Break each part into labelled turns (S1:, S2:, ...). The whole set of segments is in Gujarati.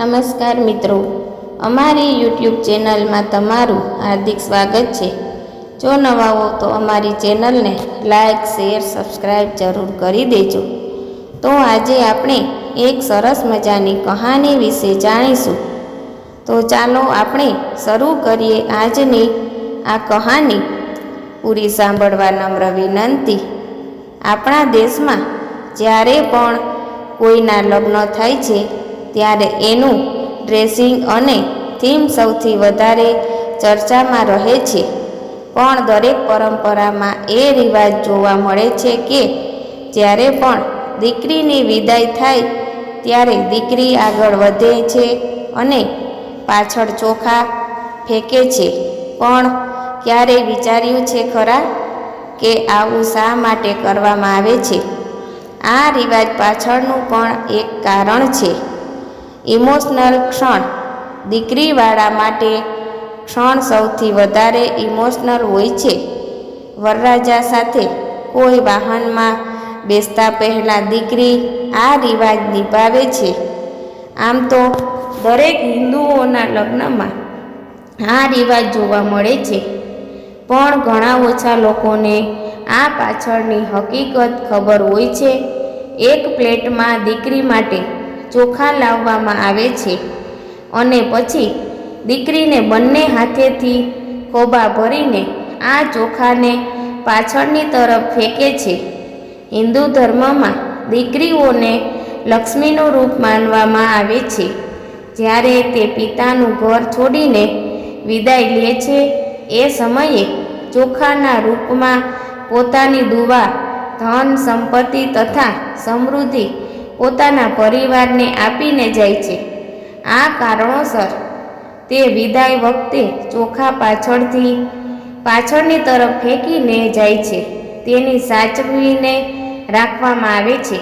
S1: નમસ્કાર મિત્રો. અમારી યુટ્યુબ ચેનલમાં તમારું હાર્દિક સ્વાગત છે. જો નવા હો તો અમારી ચેનલને લાઇક શેર સબસ્ક્રાઈબ જરૂર કરી દેજો. તો આજે આપણે એક સરસ મજાની કહાની વિશે જાણીશું. તો ચાલો આપણે શરૂ કરીએ આજની આ કહાની. પૂરી સાંભળવા નમ્ર વિનંતી. આપણા દેશમાં જ્યારે પણ કોઈના લગ્ન થાય છે ત્યારે એનું ડ્રેસિંગ અને થીમ સૌથી વધારે ચર્ચામાં રહે છે. પણ દરેક પરંપરામાં એ રિવાજ જોવા મળે છે કે જ્યારે પણ દીકરીની વિદાય થાય, ત્યારે દીકરી આગળ વધે છે અને પાછળ ચોખા ફેંકે છે. પણ ક્યારેય વિચાર્યું છે ખરા કે આવું શા માટે કરવામાં આવે છે? આ રિવાજ પાછળનું પણ એક કારણ છે. ઇમોશનલ ક્ષણ. દીકરીવાળા માટે ક્ષણ સૌથી વધારે ઇમોશનલ હોય છે. વરરાજા સાથે કોઈ વાહનમાં બેસતા પહેલાં દીકરી આ રિવાજ નિભાવે છે. આમ તો દરેક હિન્દુઓના લગ્નમાં આ રિવાજ જોવા મળે છે. પણ ઘણા ઓછા લોકોને આ પાછળની હકીકત ખબર હોય છે. એક પ્લેટમાં દીકરી માટે ચોખા લાવવામાં આવે છે. અને પછી દીકરીને બંને હાથેથી ખોબા ભરીને આ ચોખાને પાછળની તરફ ફેંકે છે. હિન્દુ ધર્મમાં દીકરીઓને લક્ષ્મીનું રૂપ માનવામાં આવે છે. જ્યારે તે પિતાનું ઘર છોડીને વિદાય લે છે, એ સમયે ચોખાના રૂપમાં પોતાની દુવા, ધન, સંપત્તિ તથા સમૃદ્ધિ પોતાના પરિવારને આપીને જાય છે. આ કારણોસર તે વિદાય વખતે ચોખા પાછળથી પાછળની તરફ ફેંકીને જાય છે. તેની સાચવીને રાખવામાં આવે છે.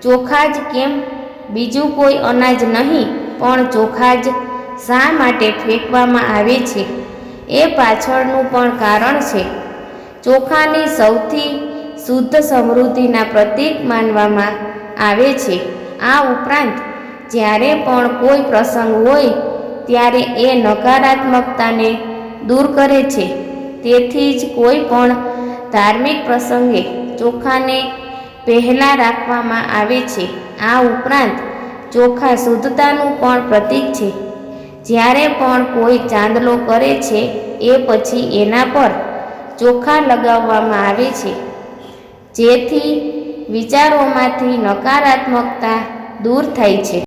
S1: ચોખા જ કેમ? બીજું કોઈ અનાજ નહીં, પણ ચોખા જ શા માટે ફેંકવામાં આવે છે? એ પાછળનું પણ કારણ છે. ચોખાની સૌથી શુદ્ધ સમૃદ્ધિના પ્રતીક માનવામાં આવે છે. આ ઉપરાંત, જ્યારે પણ કોઈ પ્રસંગ હોય, ત્યારે એ નકારાત્મકતાને દૂર કરે છે. તેથી જ કોઈ પણ ધાર્મિક પ્રસંગે ચોખાને પહેલાં રાખવામાં આવે છે. આ ઉપરાંત, ચોખા શુદ્ધતાનું પણ પ્રતીક છે. જ્યારે પણ કોઈ ચાંદલો કરે છે, એ પછી એના પર ચોખા લગાવવામાં આવે છે. જેથી વિચારોમાંથી નકારાત્મકતા દૂર થાય છે.